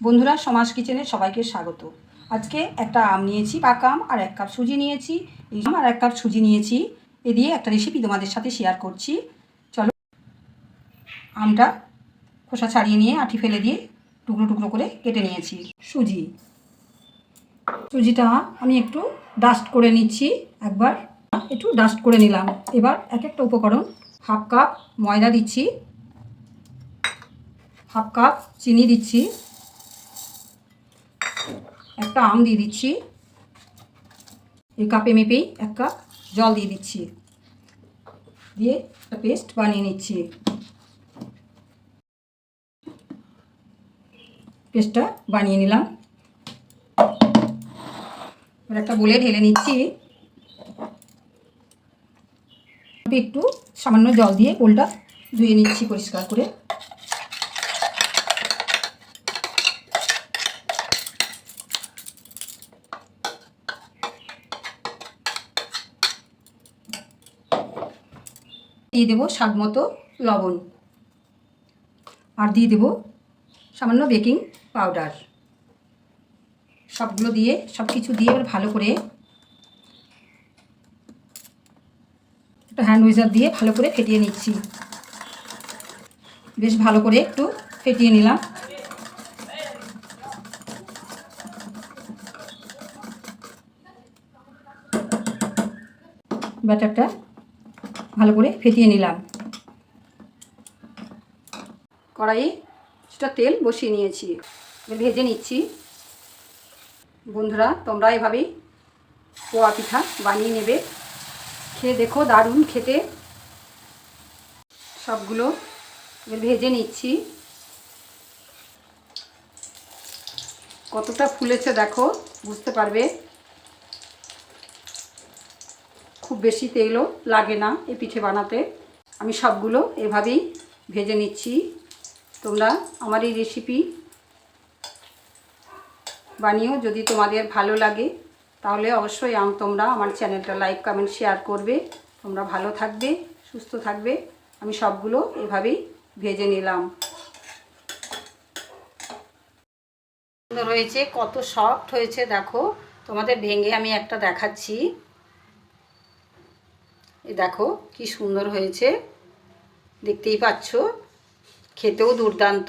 বন্ধুরা, সমাজ কিচেনে সবাইকে স্বাগত। আজকে একটা আম নিয়েছি, পাকা আম, আর এক কাপ সুজি নিয়েছি। আম আর এক কাপ সুজি নিয়েছি। এ দিয়ে একটা রেসিপি তোমাদের সাথে শেয়ার করছি। চলো, আমটা খোসা ছাড়িয়ে নিয়ে আঠি ফেলে দিয়ে টুকরো টুকরো করে কেটে নিয়েছি। সুজি। সুজিটা আমি একটু ডাস্ট করে নিচ্ছি। একবার একটু ডাস্ট করে নিলাম। এবার এক একটা উপকরণ হাফ কাপ ময়দা দিচ্ছি। হাফ কাপ চিনি দিচ্ছি। একটা আম দিয়ে দিচ্ছি। এই কাপে মেপেই এক কাপ জল দিয়ে দিচ্ছি। দিয়ে একটা পেস্ট বানিয়ে নিচ্ছি। পেস্টটা বানিয়ে নিলাম। একটা বলে ঢেলে নিচ্ছি। একটু সামান্য জল দিয়ে কোলটা ধুয়ে নিচ্ছি পরিষ্কার করে। দিয়ে দেবো স্বাদ মতো লবণ। আর দিয়ে দেবো সামান্য বেকিং পাউডার। সবগুলো দিয়ে সব কিছু দিয়ে এবার ভালো করে একটা হ্যান্ড উইজার দিয়ে ভালো করে ফেটিয়ে নিচ্ছি। বেশ ভালো করে একটু ফেটিয়ে নিলাম। ব্যাটারটা ভালো করে ফেটিয়ে নিলাম। কড়াইয়ে সেটা তেল বসিয়ে নিয়েছি। ভেজে নিচ্ছি। বন্ধুরা, তোমরা এভাবেই পোয়া পিঠা বানিয়ে নেবে। খেয়ে দেখো, দারুণ খেতে। সবগুলো ভেজে নিচ্ছি। কতটা ফুলেছে দেখো, বুঝতে পারবে। খুব বেশি তেলও লাগে না এই পিঠে বানাতে। আমি সবগুলো এভাবেই ভেজে নিচ্ছি। তোমরা আমার এই রেসিপি বানিয়েও যদি তোমাদের ভালো লাগে, তাহলে অবশ্যই আম তোমরা আমার চ্যানেলটা লাইক কমেন্ট শেয়ার করবে। তোমরা ভালো থাকবে, সুস্থ থাকবে। আমি সবগুলো এভাবেই ভেজে নিলাম। রয়েছে কত সফট হয়েছে, দেখো। তোমাদের ভেঙে আমি একটা দেখাচ্ছি। এই দেখো কি সুন্দর হয়েছে। দেখতেই পাচ্ছ? খেতেও দুর্দান্ত।